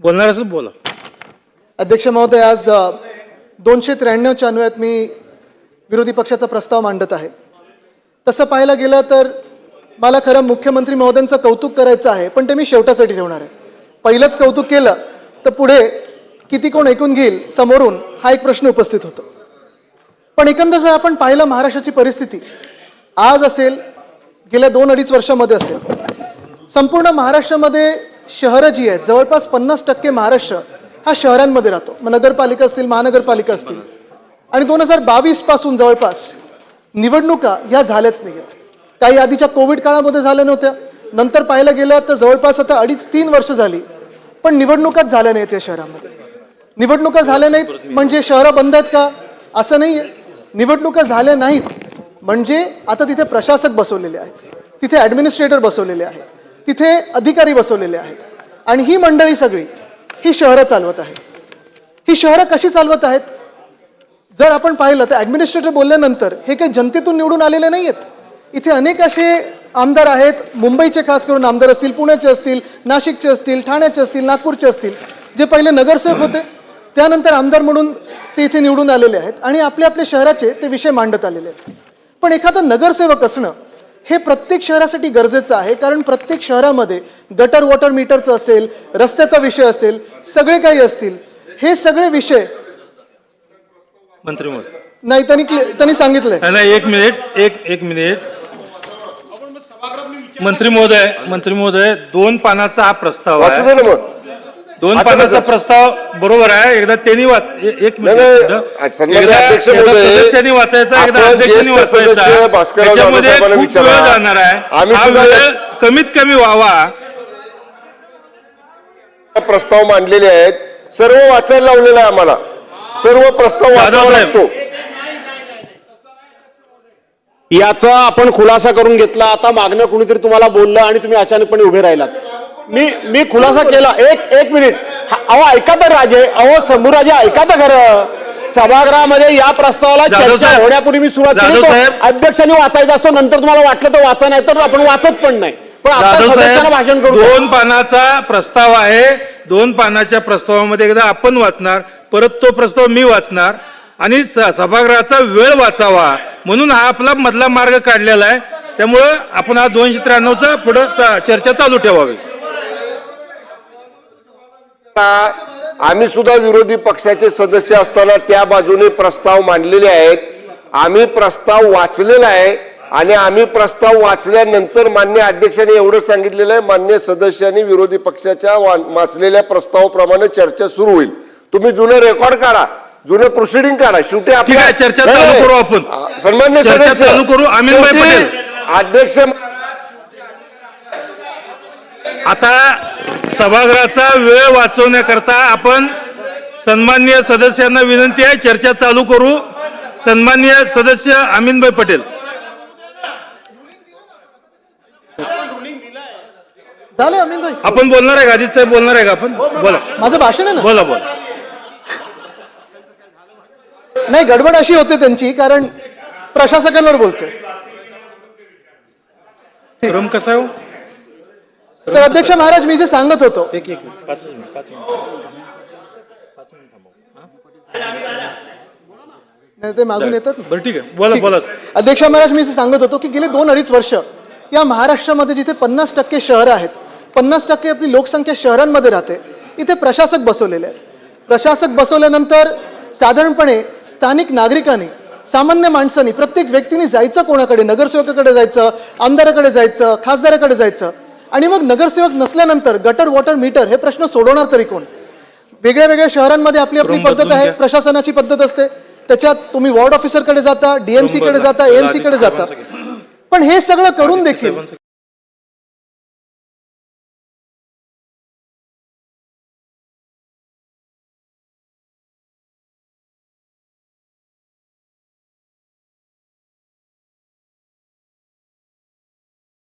बोलणार असं बोला. अध्यक्ष महोदय आज दोनशे त्र्याण्णवच्या अन्वयात मी विरोधी पक्षाचा प्रस्ताव मांडत आहे. तसं पाहायला गेलं तर मला खरं मुख्यमंत्री महोदयांचं कौतुक करायचं आहे पण ते मी शेवटासाठी ठेवणार आहे. पहिलंच कौतुक केलं तर पुढे किती कोण ऐकून घेईल समोरून हा एक प्रश्न उपस्थित होतो. पण एकंदर जर आपण पाहिलं महाराष्ट्राची परिस्थिती आज असेल गेल्या दोन अडीच वर्षामध्ये असेल संपूर्ण महाराष्ट्रामध्ये शहरं जी आहेत जवळपास पन्नास टक्के महाराष्ट्र हा शहरांमध्ये राहतो. मग नगरपालिका असतील महानगरपालिका असतील. आणि दोन हजार बावीसपासून जवळपास निवडणुका ह्या झाल्याच नाहीत काही आधीच्या कोविड काळामध्ये झाल्या नव्हत्या. नंतर पाहायला गेलं तर जवळपास आता अडीच तीन वर्ष झाली. पण निवडणुकाच झाल्या नाहीत या शहरामध्ये. निवडणुका झाल्या नाहीत म्हणजे शहरं बंद आहेत का? असं नाही आहे निवडणुका झाल्या नाहीत म्हणजे आता तिथे प्रशासक बसवलेले आहेत. तिथे ॲडमिनिस्ट्रेटर बसवलेले आहेत. तिथे अधिकारी बसवलेले आहेत. आणि ही मंडळी सगळी ही शहरं चालवत आहे ही शहरं कशी चालवत आहेत? जर आपण पाहिलं तर ॲडमिनिस्ट्रेटर बोलल्यानंतर हे काही जनतेतून निवडून आलेले नाही आहेत इथे अनेक असे आमदार आहेत मुंबईचे खास करून आमदार असतील पुण्याचे असतील नाशिकचे असतील ठाण्याचे असतील नागपूरचे असतील जे पहिले नगरसेवक होते. त्यानंतर आमदार म्हणून ते इथे निवडून आलेले आहेत. आणि आपल्या आपल्या शहराचे ते विषय मांडत आलेले आहेत. पण एखादा नगरसेवक असणं हे प्रत्येक शहरासाठी गरजेचं आहे कारण प्रत्येक शहरामध्ये गटर वॉटर मीटरचं असेल रस्त्याचा विषय असेल सगळे काही असतील. हे सगळे विषय मंत्री महोदय. नाही त्यांनी क्लि- त्यांनी सांगितलंय. नाही, नाही एक मिनिट एक एक मिनिट. मंत्री महोदय मंत्री महोदय दोन पानाचा हा प्रस्ताव वाचू आहे दे ना मग. दोन पानाचा. प्रस्ताव बरोबर आहे? एकदा त्यांनी वाच एक सदस्यांनी वाचायचा एकदा अध्यक्षांनी वाचायचा. त्याच्यामध्ये खूप. वेळ जाणार आहे. आम्ही हा वेळ कमीत कमी व्हावा. प्रस्ताव मांडलेले आहेत. सर्व वाचायला लावलेलं आहे आम्हाला. सर्व प्रस्ताव वाचावा. लागतो. याचा आपण खुलासा करून घेतला. आता मागणं कुणीतरी तुम्हाला बोललं आणि तुम्ही अचानकपणे उभे राहिलात. मी मी खुलासा केला. एक एक मिनिट. अहो ऐका तर राजे. अहो शंभूराजे ऐका तर खरं. सभागृहामध्ये या प्रस्तावाला चर्चा. होण्यापूर्वी मी सुरुवात केली. अध्यक्षांनी वाचायचा असतो. नंतर तुम्हाला वाटलं तर वाचा नाही तर आपण वाचत पण नाही. पण आता भाषण करू. दोन पानाचा प्रस्ताव आहे. दोन पानाच्या प्रस्तावामध्ये एकदा आपण वाचणार परत तो प्रस्ताव मी वाचणार. आणि सभागृहाचा वेळ वाचावा. म्हणून हा आपला मधला मार्ग काढलेला आहे. त्यामुळं आपण हा दोनशे त्र्याण्णवचा पुढं चर्चा चालू ठेवावी. आम्ही सुद्धा विरोधी पक्षाचे सदस्य असताना त्या बाजूने प्रस्ताव मांडलेले आहेत. आम्ही प्रस्ताव वाचलेला आहे आणि आम्ही प्रस्ताव वाचल्यानंतर मान्य अध्यक्षांनी एवढं सांगितलेलं आहे मान्य सदस्यांनी विरोधी पक्षाच्या वाचलेल्या प्रस्तावाप्रमाणे चर्चा सुरू होईल. तुम्ही जुनं रेकॉर्ड काढा जुनं प्रोसिडिंग काढा. शेवटी आपण. सन्मान्य सदस्य. अध्यक्ष आता सभागृहाचा वेळ वाचवण्याकरता आपण सन्मान्य सदस्यांना विनंती आहे चर्चा चालू करू. सन्मान्य सदस्य अमीनभाई पटेल. झालं अमीन भाई आपण बोलणार आहे का? अजित साहेब बोलणार आहे का? आपण? बोला. माझं भाषण आहे ना? बोला बोला. नाही गडबड अशी होते त्यांची कारण प्रशासकांवर बोलतोय. क्रम कसा आहे हो? तर अध्यक्ष महाराज मी जे सांगत होतो. एक एक मिनिट पाचच मिनिट पाच मिनिट नाही, ते मागून येतात. बरं ठीक आहे. बोला. बोला. अध्यक्ष महाराज मी सांगत होतो की गेले दोन अडीच वर्ष या महाराष्ट्रामध्ये जिथे पन्नास टक्के शहरं आहेत पन्नास टक्के आपली लोकसंख्या शहरांमध्ये राहते इथे प्रशासक बसवलेले आहेत. प्रशासक बसवल्यानंतर साधारणपणे स्थानिक नागरिकांनी सामान्य माणसांनी प्रत्येक व्यक्तीने जायचं कोणाकडे? नगरसेवकाकडे जायचं आमदाराकडे जायचं खासदाराकडे जायचं. आणि मग नगरसेवक नसल्यानंतर गटर वॉटर मीटर हे प्रश्न सोडवणार तरी कोण? वेगळ्या वेगळ्या शहरांमध्ये आपली आपली पद्धत आहे घ्या. प्रशासनाची पद्धत असते. त्याच्यात तुम्ही वॉर्ड ऑफिसरकडे जाता डीएमसी कडे बदला. जाता एएमसी कडे जाता. पण हे सगळं करून देखील